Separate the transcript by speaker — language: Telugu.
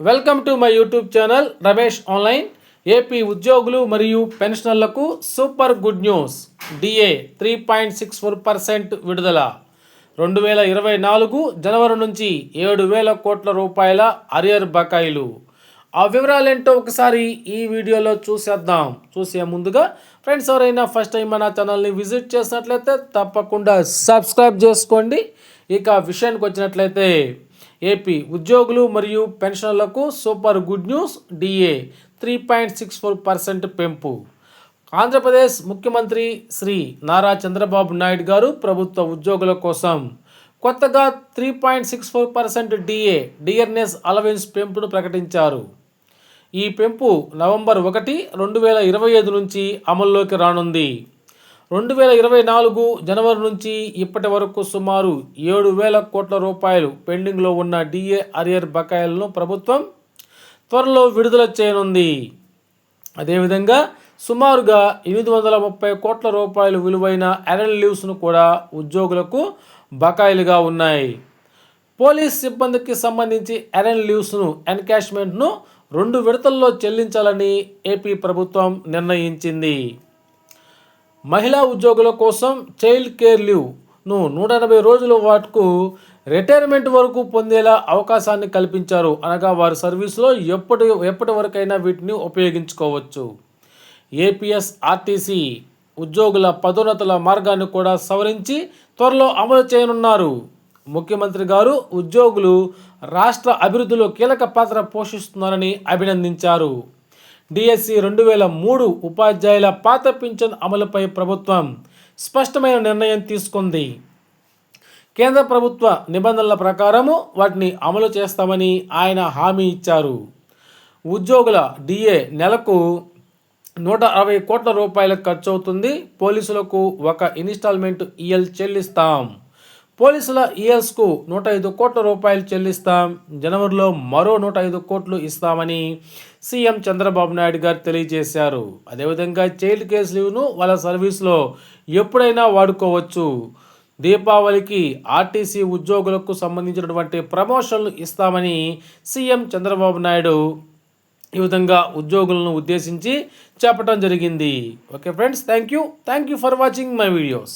Speaker 1: Welcome to my YouTube channel Ramesh online. AP ఉద్యోగులు మరియు పెన్షనర్లకు super good news. DA three point six four percent విడుదల. రెండు వేల ఇరవై నాలుగు జనవరి నుంచి ఏడు వేల కోట్ల రూపాయల అరియర్ బకాయిలు. ఆ వివరాలేంటో ఒకసారి ఈ వీడియోలో చూసేద్దాం. చూసే ముందుగా ఫ్రెండ్స్ ఎవరైనా ఫస్ట్ టైం మన ఛానల్ని విజిట్ చేసినట్లయితే తప్పకుండా సబ్స్క్రైబ్ చేసుకోండి. ఇక విషయానికి వచ్చినట్లయితే ఏపీ ఉద్యోగులు మరియు పెన్షనర్లకు super good news DA. Three point six four percent పెంపు. ఆంధ్రప్రదేశ్ ముఖ్యమంత్రి శ్రీ నారా చంద్రబాబు నాయుడు గారు ప్రభుత్వ ఉద్యోగుల కోసం కొత్తగా three point six four percent DA dearness allowance పెంపును ప్రకటించారు. ఈ పెంపు నవంబర్ ఒకటి రెండు వేల ఇరవై ఐదు నుంచి అమల్లోకి రానుంది. రెండు వేల ఇరవై నాలుగు జనవరి నుంచి ఇప్పటి వరకు సుమారు ఏడు వేల కోట్ల రూపాయలు పెండింగ్లో ఉన్న డిఏ అరియర్ బకాయిలను ప్రభుత్వం త్వరలో విడుదల చేయనుంది. అదేవిధంగా సుమారుగా ఎనిమిది వందల ముప్పై కోట్ల రూపాయలు విలువైన అరెన్ లీవ్స్ను కూడా ఉద్యోగులకు బకాయిలుగా ఉన్నాయి. పోలీస్ సిబ్బందికి సంబంధించి ఎరన్ లీవ్స్ను ఎన్కాష్మెంట్ను రెండు విడతల్లో చెల్లించాలని ఏపీ ప్రభుత్వం నిర్ణయించింది. మహిళా ఉద్యోగుల కోసం చైల్డ్ కేర్ లీవ్ను నూట ఎనభై రోజుల వాటికు రిటైర్మెంట్ వరకు పొందేలా అవకాశాన్ని కల్పించారు. అనగా వారి సర్వీసులో ఎప్పటి ఎప్పటి వరకైనా వీటిని ఉపయోగించుకోవచ్చు. ఏపీఎస్ ఆర్టీసీ ఉద్యోగుల పదోన్నతుల మార్గాన్ని కూడా సవరించి త్వరలో అమలు చేయనున్నారు. ముఖ్యమంత్రి గారు ఉద్యోగులు రాష్ట్ర అభివృద్ధిలో కీలక పాత్ర పోషిస్తున్నారని అభినందించారు. డిఎస్సి రెండు వేల మూడు ఉపాధ్యాయుల పాత పింఛన్ అమలుపై ప్రభుత్వం స్పష్టమైన నిర్ణయం తీసుకుంది. కేంద్ర ప్రభుత్వ నిబంధనల ప్రకారము వాటిని అమలు చేస్తామని ఆయన హామీ ఇచ్చారు. ఉద్యోగుల డిఏ నెలకు నూట అరవై కోట్ల రూపాయల ఖర్చు అవుతుంది పోలీసులకు ఒక ఇన్స్టాల్మెంట్ ఇఎల్ చెల్లిస్తాం. పోలీసుల ఇయర్స్కు నూట ఐదు కోట్ల రూపాయలు చెల్లిస్తాం. జనవరిలో మరో నూట ఐదు కోట్లు ఇస్తామని సీఎం చంద్రబాబు నాయుడు గారు తెలియజేశారు. అదేవిధంగా చైల్డ్ కేస్ లీవ్ను వాళ్ళ సర్వీస్లో ఎప్పుడైనా వాడుకోవచ్చు. దీపావళికి ఆర్టీసీ ఉద్యోగులకు సంబంధించినటువంటి ప్రమోషన్లు ఇస్తామని సీఎం చంద్రబాబు నాయుడు ఈ విధంగా ఉద్యోగులను ఉద్దేశించి చెప్పడం జరిగింది. Okay friends thank you. Thank you for watching my videos.